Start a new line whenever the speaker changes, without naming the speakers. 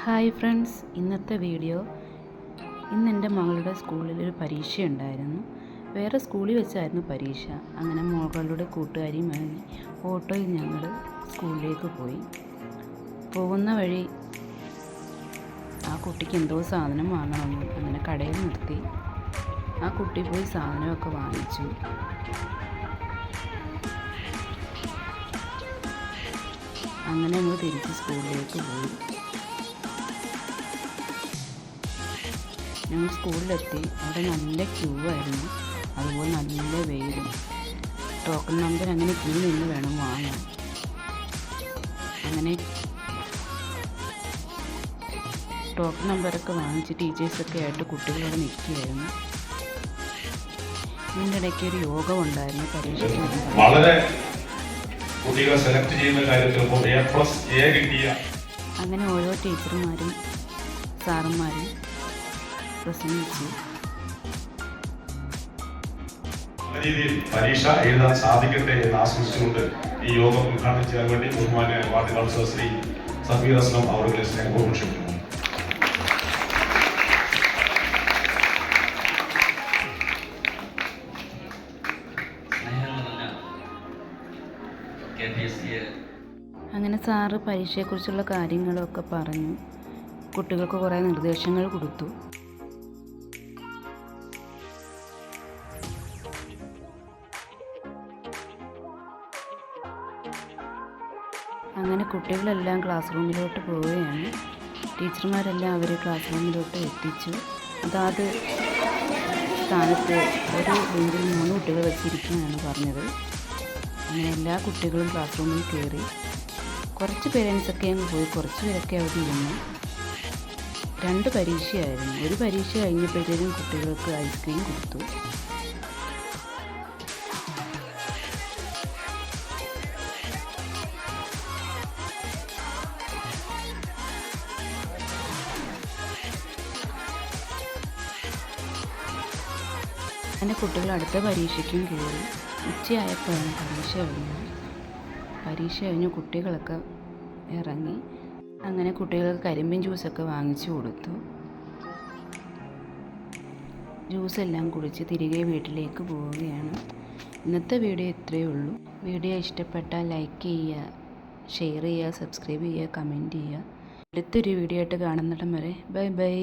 Hi friends ഇന്നത്തെ video ഇന്ന് എന്റെ മകളുടെ സ്കൂളിൽ ഒരു പരീക്ഷ ഉണ്ടായിരുന്നു വേറെ സ്കൂളിൽ വെച്ചായിരുന്നു പരീക്ഷ. അങ്ങനെ മകളുടെ കൂട്ടുകാരിയുമായി ഓട്ടോയിൽ ഞങ്ങൾ സ്കൂളിലേക്ക് പോയി. പോകുന്ന വഴി ആ കുട്ടിക്ക് എന്തോ സാധനം വാങ്ങണമെന്ന് അങ്ങനെ കടയിൽ നിർത്തി. ആ കുട്ടി പോയി സാധനമൊക്കെ വാങ്ങിച്ചു. അങ്ങനെ ഞങ്ങൾ തിരിച്ച് സ്കൂളിലേക്ക് പോയി. ഞങ്ങൾ സ്കൂളിലെത്തി. അവിടെ നല്ല ക്യൂ ആയിരുന്നു. അതുപോലെ നല്ല വെയിലും. ടോക്കൺ നമ്പർ അങ്ങനെ ക്യൂ നിന്ന് വേണം വാങ്ങാൻ. അങ്ങനെ ടോക്കൺ നമ്പറൊക്കെ വാങ്ങിച്ച് ടീച്ചേഴ്സൊക്കെ ആയിട്ട് കുട്ടികളോട് നിൽക്കുകയായിരുന്നു. ഇതിന്റെ ഇടയ്ക്ക് ഒരു യോഗം ഉണ്ടായിരുന്നു. പരീക്ഷയ്ക്ക്
വളരെ കുട്ടികളെ സെലക്ട് ചെയ്യുന്ന കാര്യത്തിൽ
അങ്ങനെ ഓരോ ടീച്ചർമാരും സാറന്മാരും പ്രസംഗിച്ചു.
രീതിയിൽ പരീക്ഷ എഴുതാൻ സാധിക്കട്ടെ എന്ന് ആശംസിച്ചുകൊണ്ട് ഈ യോഗം ഉദ്ഘാടനം ചെയ്യാൻ വേണ്ടി ബഹുമാന്യ വാർഡ് കൗൺസിലർ ശ്രീ സഫീർ അസ്ലം അവരുടെ സ്നേഹപൂർവം ക്ഷണിക്കുന്നു.
അങ്ങനെ സാറ് പരീക്ഷയെക്കുറിച്ചുള്ള കാര്യങ്ങളൊക്കെ പറഞ്ഞു. കുട്ടികൾക്ക് കുറേ നിർദ്ദേശങ്ങൾ കൊടുത്തു. അങ്ങനെ കുട്ടികളെല്ലാം ക്ലാസ് റൂമിലോട്ട് പോവുകയാണ്. ടീച്ചർമാരെല്ലാം അവരെ ക്ലാസ് റൂമിലോട്ട് എത്തിച്ചു. അതാത് സ്ഥാനത്ത് ഒരു ബെഞ്ചിൽ മൂന്ന് കുട്ടികൾ വെച്ചിരിക്കുകയാണ് പറഞ്ഞത്. അങ്ങനെ എല്ലാ കുട്ടികളും ക്ലാസ് റൂമിൽ കയറി കുറച്ച് പേരൻസൊക്കെ അങ്ങ് പോയി. കുറച്ച് പേരൊക്കെ അവിടെ ഇരുന്നു. രണ്ട് പരീക്ഷയായിരുന്നു. ഒരു പരീക്ഷ കഴിഞ്ഞപ്പോഴത്തേക്കും കുട്ടികൾക്ക് ഐസ്ക്രീം കൊടുത്തു. എന്റെ കുട്ടികൾ അടുത്ത പരീക്ഷയ്ക്കും കയറി. ഉച്ചയായപ്പോഴാണ് പരീക്ഷ കഴിഞ്ഞത്. പരീക്ഷ കഴിഞ്ഞ് കുട്ടികളൊക്കെ ഇറങ്ങി. അങ്ങനെ കുട്ടികൾക്ക് കരിമ്പിൻ ജ്യൂസൊക്കെ വാങ്ങിച്ചു കൊടുത്തു. ജ്യൂസെല്ലാം കുടിച്ച് തിരികെ വീട്ടിലേക്ക് പോവുകയാണ്. ഇന്നത്തെ വീഡിയോ ഇത്രയേ ഉള്ളൂ. വീഡിയോ ഇഷ്ടപ്പെട്ടാൽ ലൈക്ക് ചെയ്യുക ഷെയർ ചെയ്യുക സബ്സ്ക്രൈബ് ചെയ്യുക കമന്റ് ചെയ്യുക. അടുത്തൊരു വീഡിയോ ആയിട്ട് കാണുന്നിടം വരെ ബൈ ബൈ.